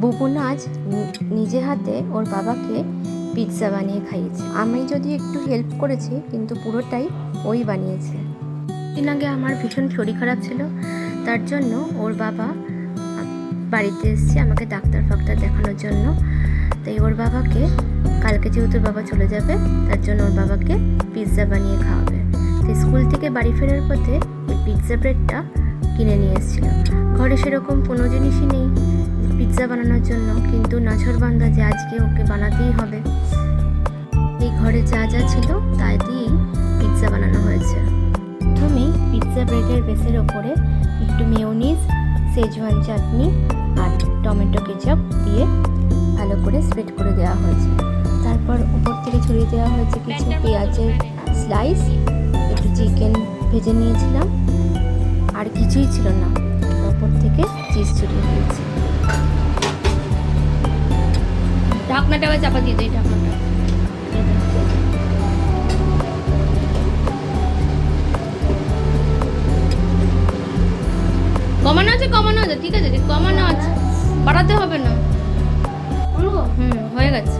বুবুন আজ নিজে হাতে ওর বাবাকে পিৎজা বানিয়ে খাইয়েছে। আমি যদি একটু হেল্প করেছি, কিন্তু পুরোটাই ওই বানিয়েছে। দিন আগে আমার ভীষণ শরীর খারাপ ছিল, তার জন্য ওর বাবা বাড়িতে এসছে, আমাকে ডাক্তার ফাক্তার দেখানোর জন্য। তাই ওর বাবাকে, কালকে যেহেতু বাবা চলে যাবে, তার জন্য ওর বাবাকে পিৎজা বানিয়ে খাওয়াবে। তো স্কুল থেকে বাড়ি ফেরার পথে এই পিৎজা ব্রেডটা কিনে নিয়ে এসেছিল। ঘরে সেরকম কোনো জিনিসই নেই। পিৎজা বানানোর জন্য, কিন্তু নাছরবান্ধা যে আজকে ওকে বানাতেই হবে। এই ঘরে যা যা ছিল তা দিয়েই পিৎজা বানানো হয়েছে। প্রথমেই পিৎজা ব্রেডের বেসের ওপরে একটু মেয়োনিজ, সেজওয়ান চাটনি আর টমেটো কেচাপ দিয়ে ভালো করে স্প্রেড করে দেওয়া হয়েছে। তারপর উপর থেকে ছড়িয়ে দেওয়া হয়েছে কিছু পেঁয়াজের স্লাইস, একটু চিকেন ভেজে নিয়েছিলাম, আর কিছুই ছিল না। ওপর থেকে চিজ ছড়িয়ে দিয়েছি। ঢাকনাটা আবার চাপা দিয়ে দিই ঢাকনাটা। কমানো আছে কমানো আছে ঠিক আছে কমানো আছে। বাড়াতে হবে না। হুম হয়ে গেছে।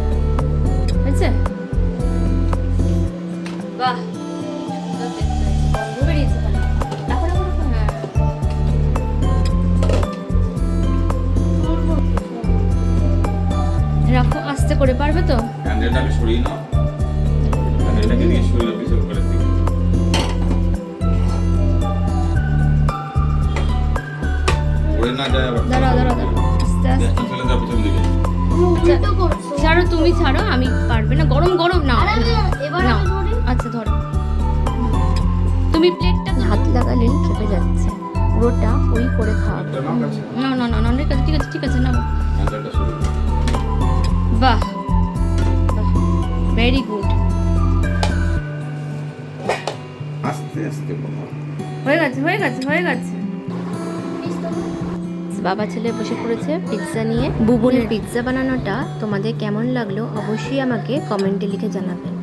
করে পারবে তো? সরিয়ে নাও। দিয়ে সরিয়ে দিকে। পড়ে না যায় আবার। দাঁড়াও দাঁড়াও দাঁড়াও। আস্তে আস্তে। গ্যাসটা ফেলে পিছন দিকে। ছাড়ো তুমি ছাড়ো আমি পারবে না। গরম গরম না। আচ্ছা ধরো। তুমি প্লেটটা হাত লাগালেই খেপে যাচ্ছে। পুরোটা ওই করে কাছে। না না না না ঠিক আছে। ঠিক আছে ঠিক আছে না। ভেরি গুড আস্তে আস্তে বাবা হয়ে গেছে হয়ে গেছে হয়ে গেছে। বাবা ছেলে বসে পড়েছে পিৎজা নিয়ে। বুবুলের পিৎজা বানানোটা তোমাদের কেমন লাগল অবশ্যই আমাকে কমেন্টে লিখে জানাবেন